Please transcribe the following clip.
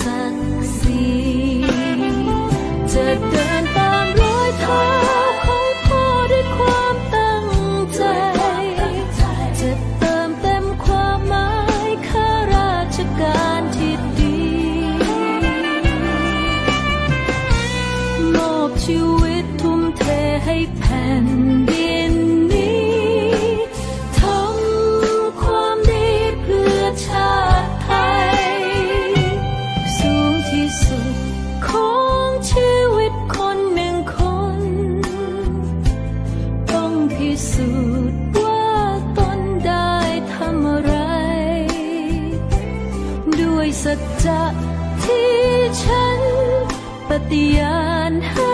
ศักดิ์ศรีจะเดินตามรอยเท้าของพ่อด้วยความตั้งใจ จะเติมเต็มความหมายข้าราชการที่ดี มอบชีวิตทุ่มเทให้แผ่น ด้วยสัจจะที่ฉันปฏิญาณให้